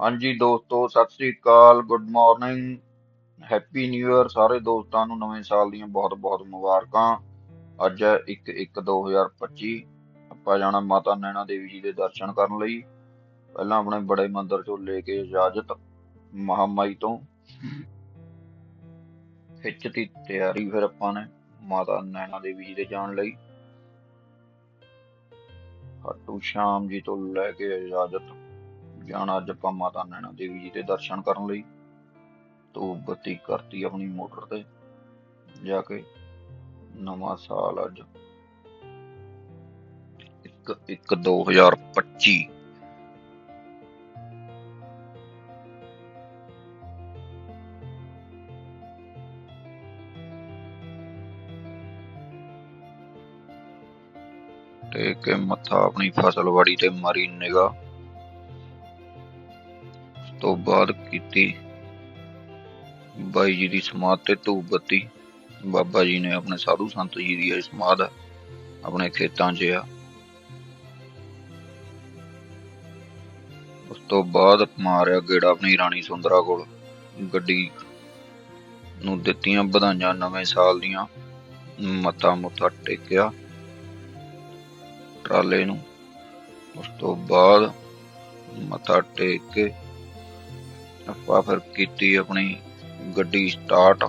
ਹਾਂਜੀ ਦੋਸਤੋ, ਸਤਿ ਸ੍ਰੀ ਅਕਾਲ good morning happy new year ਸਾਰੇ ਦੋਸਤਾਂ ਨੂੰ, ਨਵੇਂ ਸਾਲ ਦੀਆਂ ਬਹੁਤ-ਬਹੁਤ ਮੁਬਾਰਕਾਂ। ਅੱਜ ਹੈ 1/1/2025 ਆਪਾਂ ਜਾਣਾ ਮਾਤਾ ਨੈਣਾ ਦੇਵੀ ਜੀ ਦੇ ਦਰਸ਼ਨ ਕਰਨ ਲਈ। ਪਹਿਲਾਂ ਆਪਣੇ ਬੜੇ ਮੰਦਿਰ ਚੋਂ ਲੈ ਕੇ ਇਜਾਜ਼ਤ ਮਹਾਮਾਈ ਤੋਂ। ਖਿੱਚਤੀ ਤਿਆਰੀ ਫਿਰ ਆਪਾਂ ਨੇ ਮਾਤਾ ਨੈਣਾ ਦੇਵੀ ਜੀ ਦੇ ਜਾਣ ਲਈ। ਹੱਟੂ ਸ਼ਾਮ ਜੀ ਤੋਂ ਲੈ ਕੇ ਇਜਾਜ਼ਤ ਜਾਣਾ, ਅੱਜ ਆਪਾਂ ਮਾਤਾ ਨੈਣਾ ਦੇਵੀ ਜੀ ਦੇ ਦਰਸ਼ਨ ਕਰਨ ਲਈ ਧੂਪ ਬੱਤੀ ਕਰਤੀ ਆਪਣੀ ਮੋਟਰ ਤੇ, ਜਾ ਕੇ ਨਵਾਂ ਸਾਲ ਅੱਜ। 1 1 2025 ਟੇਕ ਕੇ ਮੱਥਾ ਆਪਣੀ ਫਸਲ ਫਸਲਵਾੜੀ ਤੇ ਮਾਰੀ ਨਿਗਾ ਤੋਂ ਬਾਅਦ ਕੀਤੀ। ਬਾਈ ਜੀ ਦੀ ਸਮਾਧ ਤੇ ਧੂਪ ਬੱਤੀ। ਬਾਬਾ ਜੀ ਨੇ ਆਪਣੇ ਸਾਧੂ ਸੰਤ ਜੀ ਦੀ ਸਮਾਧ ਆਪਣੇ ਖੇਤਾਂ 'ਚ ਆ। ਉਸ ਤੋਂ ਬਾਅਦ ਮਾਰਿਆ ਗੇੜਾ ਆਪਣੀ ਰਾਣੀ ਸੁੰਦਰਾ ਕੋਲ। ਗੱਡੀ ਨੂੰ ਦਿੱਤੀਆਂ ਵਧਾਈਆਂ ਨਵੇਂ ਸਾਲ ਦੀਆਂ। ਮੱਥਾ ਮੁੱਥਾ ਟੇਕਿਆ ਟਰਾਲੇ ਨੂੰ। ਉਸ ਤੋਂ ਬਾਅਦ ਮੱਥਾ ਟੇਕ ਕੇ ਆਪਾਂ ਫਿਰ ਕੀਤੀ ਆਪਣੀ ਗੱਡੀ ਸਟਾਰਟ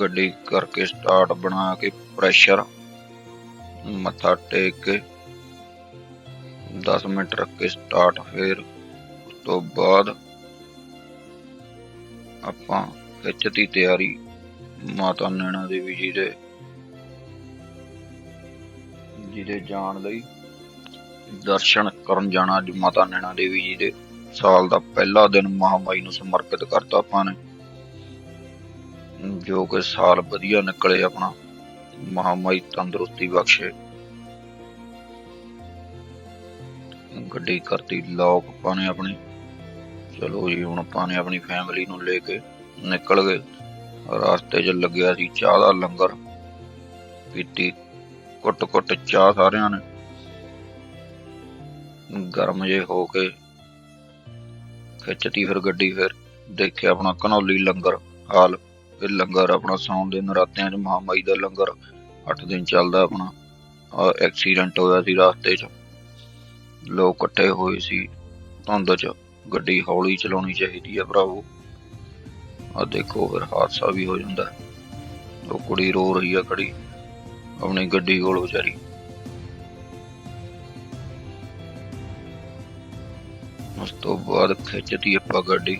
ਗੱਡੀ ਕਰਕੇ ਸਟਾਰਟ ਬਣਾ ਕੇ ਪ੍ਰੈਸ਼ਰ ਮੱਥਾ ਟੇਕ ਕੇ 10 ਮਿੰਟ ਰੱਖ ਕੇ ਸਟਾਰਟ ਫਿਰ ਉਸ ਤੋਂ ਬਾਅਦ ਆਪਾਂ ਖਿੱਚਤੀ ਤਿਆਰੀ ਮਾਤਾ ਨੈਣਾ ਦੇਵੀ ਜੀ ਦੇ ਜੀ ਦੇ ਜਾਣ ਲਈ ਦਰਸ਼ਨ ਕਰਨ ਜਾਣਾ ਅੱਜ ਮਾਤਾ ਨੈਣਾ ਦੇਵੀ ਜੀ ਦੇ। ਸਾਲ ਦਾ ਪਹਿਲਾ ਦਿਨ ਮਹਾਮਾਈ ਨੂੰ ਸਮਰਪਿਤ ਕਰਤਾ ਆਪਾਂ ਨੇ। ਜੋ ਕਿ ਸਾਲ ਵਧੀਆ ਨਿਕਲੇ ਆਪਣਾ ਮਹਾਮਾਈ ਤੰਦਰੁਸਤੀ ਬਖਸ਼ੇ। ਗੱਡੀ ਕਰਤੀ ਲੋਕ ਆਪਾਂ ਨੇ ਆਪਣੀ। ਚਲੋ ਜੀ, ਹੁਣ ਆਪਾਂ ਨੇ ਆਪਣੀ ਫੈਮਿਲੀ ਨੂੰ ਲੈ ਕੇ ਨਿਕਲ ਗਏ। ਰਸਤੇ 'ਚ ਲੱਗਿਆ ਸੀ ਚਾਹ ਦਾ ਲੰਗਰ। ਪੀਤੀ, ਕੁੱਟ-ਕੁੱਟ ਚਾਹ ਸਾਰਿਆਂ ਨੇ। ਗਰਮ ਜੇ ਹੋ ਕੇ ਖਿੱਚਤੀ ਫਿਰ ਗੱਡੀ ਫਿਰ, ਦੇਖਿਆ ਆਪਣਾ ਘਨੌਲੀ ਲੰਗਰ ਹਾਲ। ਇਹ ਲੰਗਰ ਆਪਣਾ ਸੌਣ ਦੇ ਨਰਾਤਿਆਂ 'ਚ ਮਹਾਮਾਈ ਦਾ ਲੰਗਰ 8 ਦਿਨ ਚੱਲਦਾ ਆਪਣਾ। ਐਕਸੀਡੈਂਟ ਹੋਇਆ ਸੀ ਰਸਤੇ 'ਚ। ਲੋਕ ਇਕੱਠੇ ਹੋਏ ਸੀ ਧੁੰਦ 'ਚ। ਗੱਡੀ ਹੌਲੀ ਚਲਾਉਣੀ ਚਾਹੀਦੀ ਹੈ ਭਰਾਵੋ। ਆ ਦੇਖੋ ਫਿਰ ਹਾਦਸਾ ਵੀ ਹੋ ਜਾਂਦਾ। ਉਹ ਕੁੜੀ ਰੋ ਰਹੀ ਆ ਖੜੀ। ਆਪਣੀ ਗੱਡੀ ਕੋਲ ਵਿਚਾਰੀ। ਉਸ ਤੋਂ ਬਾਅਦ ਖਿੱਚਤੀ ਆਪਾਂ ਗੱਡੀ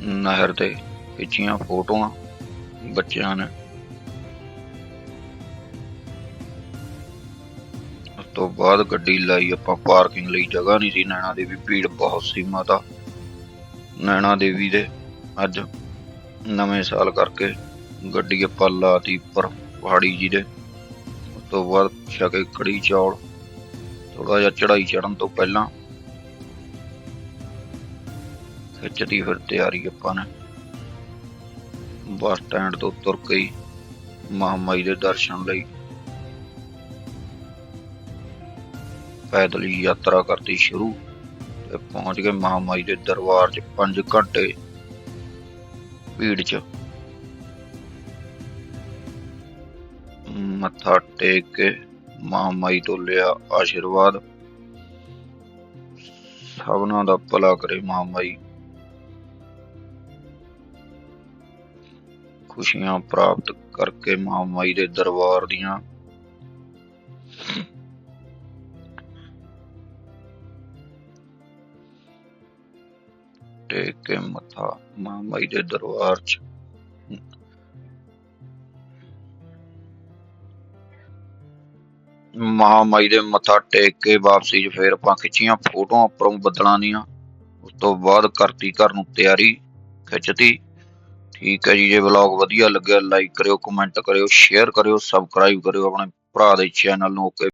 ਨਹਿਰ ਤੇ ਖਿੱਚੀਆਂ ਫੋਟੋਆਂ ਬੱਚਿਆਂ ਨੇ। ਉਸ ਤੋਂ ਬਾਅਦ ਗੱਡੀ ਲਾਈ ਆਪਾਂ ਪਾਰਕਿੰਗ ਲਈ, ਜਗ੍ਹਾ ਨਹੀਂ ਸੀ ਨੈਣਾ ਦੇਵੀ, ਭੀੜ ਬਹੁਤ ਸੀ ਮਾਤਾ। ਨੈਣਾ ਦੇਵੀ ਦੇ ਅੱਜ ਨਵੇਂ ਸਾਲ ਕਰਕੇ ਗੱਡੀ ਆਪਾਂ ਲਾਤੀ ਉੱਪਰ ਪਹਾੜੀ ਜੀ ਦੇ। ਉਸ ਤੋਂ ਬਾਅਦ ਛਕੇ ਕੜੀ ਚੌਲ ਥੋੜਾ ਜਿਹਾ ਚੜਾਈ ਚੜਨ ਤੋਂ ਪਹਿਲਾਂ ਖਿੱਚਦੀ ਫਿਰ ਤਿਆਰੀ ਆਪਾਂ ਨੇ। ਬੱਸ ਸਟੈਂਡ ਤੋਂ ਤੁਰ ਗਈ ਮਹਾਮਾਈ ਦੇ ਦਰਸ਼ਨ ਲਈ। ਪੈਦਲ ਯਾਤਰਾ ਕਰਤੀ ਸ਼ੁਰੂ ਤੇ ਪਹੁੰਚ ਗਏ ਮਹਾਮਾਈ ਦੇ ਦਰਬਾਰ 'ਚ 5 ਘੰਟੇ ਭੀੜ 'ਚ। ਮੱਥਾ ਟੇਕ ਕੇ ਮਹਾਮਾਈ ਤੋਂ ਲਿਆ ਆਸ਼ੀਰਵਾਦ। ਸਭਨਾਂ ਦਾ ਭਲਾ ਕਰੇ ਮਹਾਮਾਈ ਖੁਸ਼ੀਆਂ ਪ੍ਰਾਪਤ ਕਰਕੇ ਮਹਾਮਾਈ ਦੇ ਦਰਬਾਰ ਦੀਆਂ ਟੇਕ ਕੇ ਮੱਥਾ ਮਹਾਮਾਈ ਦੇ ਦਰਬਾਰ 'ਚ। ਮਹਾਮਾਈ ਦੇ ਮੱਥਾ ਟੇਕ ਕੇ ਵਾਪਸੀ 'ਚ ਫੇਰ ਆਪਾਂ ਖਿੱਚੀਆਂ ਫੋਟੋਆਂ ਉੱਪਰੋਂ ਬੱਦਲਾਂ ਦੀਆਂ। ਉਸ ਤੋਂ ਬਾਅਦ ਕਰਤੀ ਘਰ ਨੂੰ ਤਿਆਰੀ, ਖਿੱਚਤੀ। ਠੀਕ ਹੈ ਜੀ, ਜੇ ਵਲੌਗ ਵਧੀਆ ਲੱਗਿਆ ਲਾਈਕ ਕਰਿਓ ਕਮੈਂਟ ਕਰਿਓ ਸ਼ੇਅਰ ਕਰਿਓ ਸਬਸਕ੍ਰਾਈਬ ਕਰਿਓ ਆਪਣੇ ਭਰਾ ਦੇ ਚੈਨਲ ਨੂੰ, ਓਕੇ।